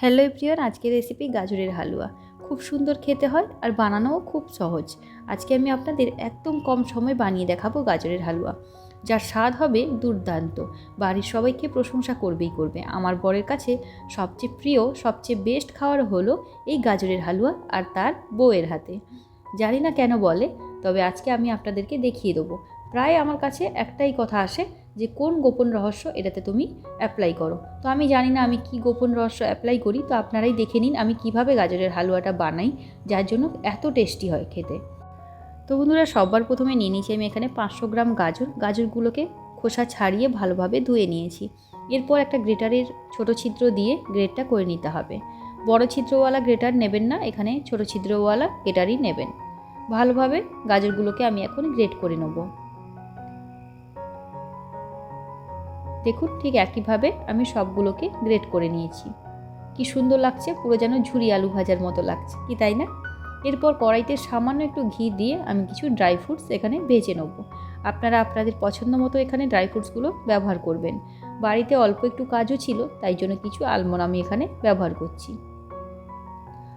Hello everyone, আজকের recipe গাজরের হালুয়া। খুব সুন্দর খেতে হয় আর বানানোও খুব সহজ। আজকে আমি আপনাদের একদম কম সময় বানিয়ে দেখাবো গাজরের হালুয়া। যার স্বাদ হবে দুর্দান্ত। বাড়ির সবাইকে প্রশংসা করবেই করবে। আমার বরের কাছে সবচেয়ে প্রিয়, সবচেয়ে বেস্ট খাওয়ার হলো এই গাজরের হালুয়া আর তার বউয়ের হাতে। জানি না কেন বলে, তবে আজকে আমি আপনাদেরকে দেখিয়ে দেবো। প্রায় আমার কাছে একটাই কথা আসে যে কোন গোপন রহস্য এটাতে তুমি অ্যাপ্লাই করো। তো আমি জানি না আমি কি গোপন রহস্য অ্যাপ্লাই করি, তো আপনারাই দেখে নিন আমি কীভাবে গাজরের হালুয়াটা বানাই, যার জন্য এত টেস্টি হয় খেতে। তো বন্ধুরা, সবার প্রথমে নিয়ে নিয়েছি আমি এখানে পাঁচশো গ্রাম গাজর। গাজরগুলোকে খোসা ছাড়িয়ে ভালোভাবে ধুয়ে নিয়েছি। এরপর একটা গ্রেটারের ছোট ছিদ্র দিয়ে গ্রেটটা করে নিতে হবে। বড় ছিদ্রওয়ালা গ্রেটার নেবেন না, এখানে ছোট ছিদ্রওয়ালা গ্রেটারই নেবেন। ভালোভাবে গাজরগুলোকে আমি এখন গ্রেট করে নেব। দেখুন ঠিক একইভাবে আমি সবগুলোকে গ্রেট করে নিয়েছি। কি সুন্দর লাগছে, পুরো যেন ঝুরি আলু ভাজার মতো লাগছে, কি তাই না? এরপর কড়াইতে সামান্য একটু ঘি দিয়ে আমি কিছু ড্রাই ফ্রুটস এখানে ভেজে নেব। আপনারা আপনাদের পছন্দ মতো এখানে ড্রাই ফ্রুটসগুলো ব্যবহার করবেন। বাড়িতে অল্প একটু কাজও ছিল, তাই জন্য কিছু আলমন্ড আমি এখানে ব্যবহার করছি।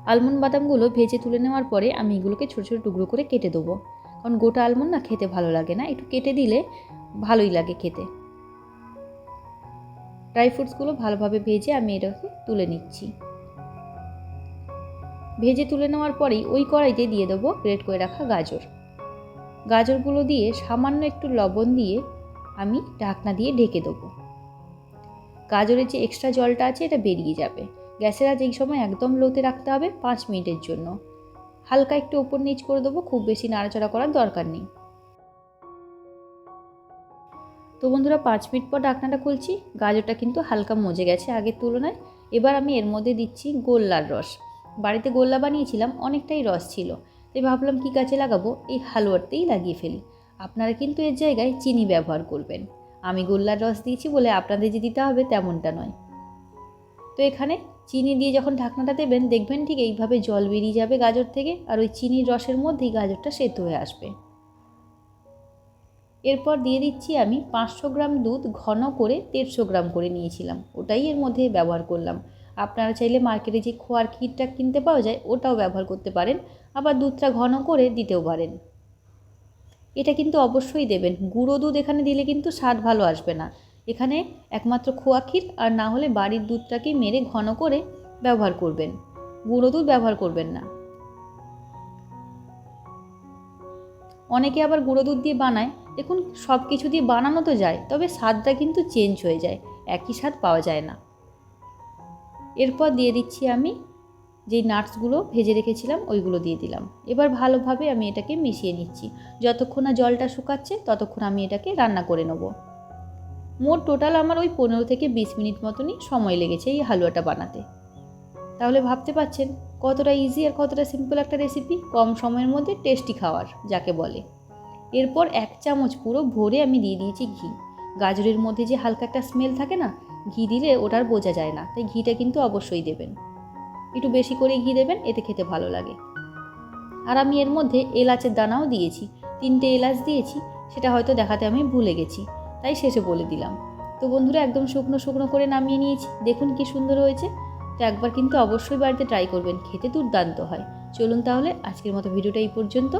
আলমন্ড বাদামগুলো ভেজে তুলে নেওয়ার পরে আমি এগুলোকে ছোটো ছোটো টুকরো করে কেটে দেবো। কারণ গোটা আলমন্ড না খেতে ভালো লাগে না, একটু কেটে দিলে ভালোই লাগে খেতে। ড্রাই ফ্রুটসগুলো ভালোভাবে ভেজে আমি এটাকে তুলে নিচ্ছি। ভেজে তুলে নেওয়ার পরেই ওই কড়াইতে দিয়ে দেবো গ্রেট করে রাখা গাজর। গাজরগুলো দিয়ে সামান্য একটু লবণ দিয়ে আমি ঢাকনা দিয়ে ঢেকে দেবো। গাজরের যে এক্সট্রা জলটা আছে এটা বেরিয়ে যাবে। গ্যাসের আজ এই সময় একদম লোতে রাখতে হবে পাঁচ মিনিটের জন্য। হালকা একটু ওপর নিচ করে দেবো, খুব বেশি নাড়াচাড়া করার দরকার নেই। তো বন্ধুরা পাঁচ মিনিট পর ঢাকনাটা খুলছি, গাজরটা কিন্তু হালকা মজে গেছে আগের তুলনায়। এবার আমি এর মধ্যে দিচ্ছি গোল্লার রস। বাড়িতে গোল্লা বানিয়েছিলাম, অনেকটাই রস ছিল। তাই ভাবলাম কী কাছে লাগাবো? এই হালুয়ারতেই লাগিয়ে ফেলি। আপনারা কিন্তু এর জায়গায় চিনি ব্যবহার করবেন। আমি গোল্লার রস দিয়েছি বলে আপনাদের যে দিতে হবে তেমনটা নয়। তো এখানে চিনি দিয়ে যখন ঢাকনাটা দেবেন, দেখবেন ঠিক এইভাবে জল বেরিয়ে যাবে গাজর থেকে, আর ওই চিনির রসের মধ্যেই গাজরটা সেদ্ধ হয়ে আসবে। এরপর দিয়ে দিচ্ছি আমি পাঁচশো গ্রাম দুধ ঘন করে দেড়শো গ্রাম করে নিয়েছিলাম। ওটাই এর মধ্যে ব্যবহার করলাম। আপনারা চাইলে মার্কেটে যে খোয়ার ক্ষীরটা কিনতে পাওয়া যায়, ওটাও ব্যবহার করতে পারেন। আবার দুধটা ঘন করে দিতেও পারেন। এটা কিন্তু অবশ্যই দেবেন। গুঁড়ো দুধ এখানে দিলে কিন্তু স্বাদ ভালো আসবে না। এখানে একমাত্র খোয়া ক্ষীর, আর না হলে বাড়ির দুধটাকে মেরে ঘন করে ব্যবহার করবেন। গুঁড়ো দুধ ব্যবহার করবেন না। অনেকে আবার গুঁড়ো দুধ দিয়ে বানায়। দেখুন, সব কিছু দিয়ে বানানো তো যায়, তবে স্বাদটা কিন্তু চেঞ্জ হয়ে যায়, একই স্বাদ পাওয়া যায় না। এরপর দিয়ে দিচ্ছি আমি যেই নাটসগুলো ভেজে রেখেছিলাম, ওইগুলো দিয়ে দিলাম। এবার ভালোভাবে আমি এটাকে মিশিয়ে নিচ্ছি। যতক্ষণ না জলটা শুকাচ্ছে, ততক্ষণ আমি এটাকে রান্না করে নেব। মোট টোটাল আমার ওই পনেরো থেকে বিশ মিনিট মতনই সময় লেগেছে এই হালুয়াটা বানাতে। তাহলে ভাবতে পাচ্ছেন কতটা ইজি আর কতটা সিম্পল একটা রেসিপি কম সময়ের মধ্যে টেস্টি খাওয়ার, যাকে বলে। এরপর এক চামচ পুরো ভরে আমি দিয়ে দিয়েছি ঘি। গাজরের মধ্যে যে হালকা একটা স্মেল থাকে না, ঘি দিলে ওটার বোঝা যায় না, তাই ঘিটা কিন্তু অবশ্যই দেবেন। একটু বেশি করে ঘি দেবেন, এতে খেতে ভালো লাগে। আর আমি এর মধ্যে এলাচের দানাও দিয়েছি, তিনটে এলাচ দিয়েছি, সেটা হয়তো দেখাতে আমি ভুলে গেছি, তাই শেষে বলে দিলাম। তো বন্ধুরা, একদম শুকনো শুকনো করে নামিয়ে নিয়েছি, দেখুন কি সুন্দর হয়েছে। তো একবার কিন্তু অবশ্যই বাড়িতে ট্রাই করবেন, খেতে দুর্দান্ত হয়। চলুন তাহলে, আজকের মতো ভিডিওটা এই পর্যন্ত।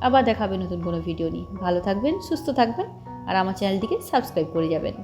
আবার দেখাবে নতুন কোনো ভিডিও নিয়ে। ভালো থাকবেন, সুস্থ থাকবেন, আর আমার চ্যানেলটিকে সাবস্ক্রাইব করে যাবেন।